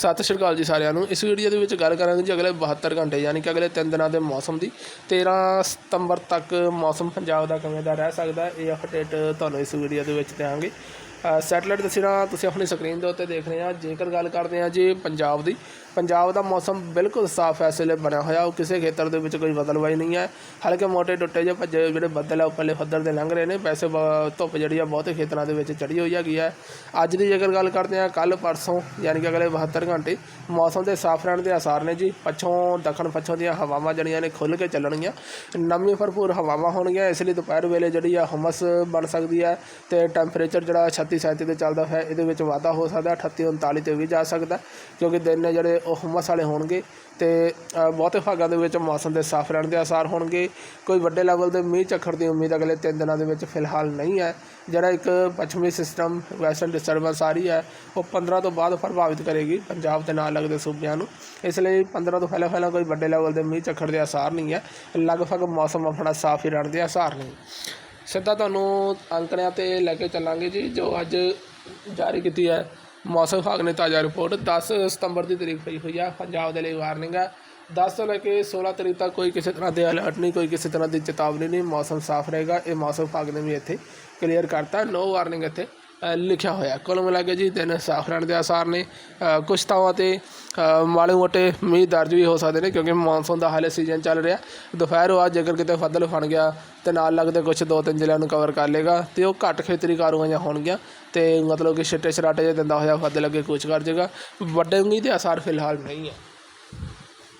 ਸਤਿ ਸ਼੍ਰੀ ਅਕਾਲ ਜੀ ਸਾਰਿਆਂ ਨੂੰ। ਇਸ ਵੀਡੀਓ ਦੇ ਵਿੱਚ ਗੱਲ ਕਰਾਂਗੇ ਜੀ ਅਗਲੇ 72 ਘੰਟੇ, ਯਾਨੀ ਕਿ ਅਗਲੇ 3 ਦਿਨਾਂ ਦੇ ਮੌਸਮ ਦੀ। 13 ਸਤੰਬਰ ਤੱਕ ਮੌਸਮ ਪੰਜਾਬ ਦਾ ਕਿਵੇਂ ਦਾ ਰਹਿ ਸਕਦਾ ਇਹ ਅਪਡੇਟ ਤੁਹਾਨੂੰ ਇਸ ਵੀਡੀਓ ਦੇ ਵਿੱਚ ਦੇਵਾਂਗੇ ਸੈਟਲਾਈਟ ਤਸਵੀਰਾਂ ਤੁਸੀਂ ਆਪਣੀ ਸਕਰੀਨ ਦੇ ਉੱਤੇ ਦੇਖ ਰਹੇ ਆ ਜੇਕਰ ਗੱਲ ਕਰਦੇ ਆ ਜੀ ਪੰਜਾਬ ਦੀ, ਪੰਜਾਬ ਦਾ ਮੌਸਮ ਬਿਲਕੁਲ ਸਾਫ਼ ਇਸ ਵੇਲੇ ਬਣਿਆ ਹੋਇਆ, ਉਹ ਕਿਸੇ ਖੇਤਰ ਦੇ ਵਿੱਚ ਕੋਈ ਬਦਲਵਾਈ ਨਹੀਂ ਹੈ। ਹਲਕੇ ਮੋਟੇ ਟੁੱਟੇ ਜਿਹੇ ਭੱਜੇ ਜਿਹੜੇ ਬੱਦਲ ਆ, ਉੱਪਰਲੇ ਫੱਦਰ ਦੇ ਲੰਘ ਰਹੇ ਨੇ, ਵੈਸੇ ਧੁੱਪ ਜਿਹੜੀ ਆ ਬਹੁਤੇ ਖੇਤਰਾਂ ਦੇ ਵਿੱਚ ਚੜੀ ਹੋਈ ਹੈਗੀ ਹੈ। ਅੱਜ ਦੀ ਜੇਕਰ ਗੱਲ ਕਰਦੇ ਆ ਕੱਲ ਪਰਸੋਂ ਯਾਨੀ ਕਿ ਅਗਲੇ 72 ਘੰਟੇ ਮੌਸਮ ਦੇ ਸਾਫ਼ ਰਹਿਣ ਦੇ ਆਸਾਰ ਨੇ ਜੀ। ਪੱਛੋਂ, ਦੱਖਣ ਪੱਛੋਂ ਦੀਆਂ ਹਵਾਵਾਂ ਜਿਹੜੀਆਂ ਨੇ ਖੁੱਲ੍ਹ ਕੇ ਚੱਲਣਗੀਆਂ। ਨਮੀ ਭਰਪੂਰ ਹਵਾਵਾਂ ਹੋਣਗੀਆਂ, ਇਸ ਲਈ ਦੁਪਹਿਰ ਵੇਲੇ ਜਿਹੜੀ ਆ ਹਮਸ ਬਣ ਸਕਦੀ ਹੈ ਤੇ ਟੈਂਪਰੇਚਰ ਜਿਹੜਾ 36 37 ਤੇ ਚੱਲਦਾ ਹੈ ਇਹਦੇ ਵਿੱਚ ਵਾਧਾ ਹੋ ਸਕਦਾ 38 39 ਤੇ ਵੀ ਜਾ ਸਕਦਾ, ਕਿਉਂਕਿ ਦਿਨ ਨੇ ਜਿਹੜੇ ਉਹ ਹਮਸ ਵਾਲੇ ਹੋਣਗੇ ਤੇ ਬਹੁਤੇ ਭਾਗਾਂ ਦੇ ਵਿੱਚ ਮੌਸਮ ਦੇ ਸਾਫ਼ ਰਹਿਣ ਦੇ ਆਸਾਰ ਹੋਣਗੇ। ਕੋਈ ਵੱਡੇ ਲੈਵਲ ਦੇ ਮੀਂਹ ਚੱਖੜ ਦੀ ਉਮੀਦ ਅਗਲੇ 3 ਦਿਨਾਂ ਦੇ ਵਿੱਚ ਫਿਲਹਾਲ ਨਹੀਂ ਹੈ। ਜਿਹੜਾ ਇੱਕ ਪੱਛਮੀ ਸਿਸਟਮ ਵੈਸਟਰਨ ਡਿਸਟਰਬੈਂਸ ਆ ਰਹੀ ਹੈ, ਉਹ 15 ਤੋਂ ਬਾਅਦ ਪ੍ਰਭਾਵਿਤ ਕਰੇਗੀ ਪੰਜਾਬ ਦੇ ਨਾਲ ਲੱਗਦੇ ਸੂਬਿਆਂ ਨੂੰ। ਇਸ ਲਈ 15 ਤੋਂ ਪਹਿਲਾਂ ਪਹਿਲਾਂ ਕੋਈ ਵੱਡੇ ਲੈਵਲ ਦੇ ਮੀਂਹ ਚੱਖੜ ਦੇ ਆਸਾਰ ਨਹੀਂ ਹੈ। ਲਗਭਗ ਮੌਸਮ ਆਪਣਾ ਸਾਫ਼ ਹੀ ਰਹਿਣ ਦੇ ਆਸਾਰ ਨੇ। ਸਿੱਧਾ ਤੁਹਾਨੂੰ ਅੰਕੜਿਆਂ ਤੇ ਲੈ ਕੇ ਚੱਲਾਂਗੇ ਜੀ, ਜੋ ਅੱਜ ਜਾਰੀ ਕੀਤੀ ਹੈ। ਮੌਸਮ ਵਿਭਾਗ ਨੇ ਤਾਜ਼ਾ ਰਿਪੋਰਟ। 10 ਸਤੰਬਰ ਦੀ ਤਰੀਕ ਪਈ ਹੋਈ ਆ। ਪੰਜਾਬ ਦੇ ਲਈ ਵਾਰਨਿੰਗ ਹੈ 10 ਤੋਂ ਲੈ ਕੇ 16 ਤਰੀਕ ਤੱਕ ਕੋਈ ਕਿਸੇ ਤਰ੍ਹਾਂ ਦੇ ਅਲਰਟ ਨਹੀਂ, ਕੋਈ ਕਿਸੇ ਤਰ੍ਹਾਂ ਦੀ ਚੇਤਾਵਨੀ ਨਹੀਂ। ਮੌਸਮ ਸਾਫ਼ ਰਹੇਗਾ। ਇਹ ਮੌਸਮ ਵਿਭਾਗ ਨੇ ਵੀ ਇੱਥੇ ਕਲੀਅਰ ਕਰਤਾ। ਨੋ ਵਾਰਨਿੰਗ ਇੱਥੇ। ਲਿਖਿਆ ਹੋਇਆ ਕੁੱਲ ਮਿਲਾ ਕੇ ਜੀ ਦਿਨ ਸਾਫ਼ ਰਹਿਣ ਦੇ ਆਸਾਰ ਨੇ। ਅ, ਕੁਛ ਥਾਵਾਂ ਤੇ ਮਾੜੇ ਮੋਟੇ ਮੀਂਹ ਦਰਜ ਵੀ ਹੋ ਸਕਦੇ ਨੇ ਕਿਉਂਕਿ ਮੌਨਸੂਨ ਦਾ ਹਾਲੇ ਸੀਜ਼ਨ ਚੱਲ ਰਿਹਾ। ਦੁਪਹਿਰ ਬਾਅਦ ਜੇਕਰ ਕਿਤੇ ਫੱਦਲ ਫਣ ਗਿਆ ਤੇ ਨਾਲ ਲੱਗਦੇ ਕੁਝ ਦੋ ਤਿੰਨ ਜ਼ਿਲ੍ਹਿਆਂ ਨੂੰ ਕਵਰ ਕਰ ਲੇਗਾ ਤੇ ਉਹ ਘੱਟ ਖੇਤਰੀ ਕਾਰਵਾਈਆਂ ਹੋਣਗੀਆਂ ਤੇ ਮਤਲਬ ਕਿ ਛਿੱਟੇ ਛਰਾਟੇ ਜਿਹੇ ਦਿੰਦਾ ਹੋਇਆ ਫੱਦਲ ਅੱਗੇ ਕੂਚ ਕਰ ਜਾਏਗਾ ਵੱਡੇ ਮੀਂਹ ਦੇ ਆਸਾਰ ਫਿਲਹਾਲ ਨਹੀਂ ਹੈ।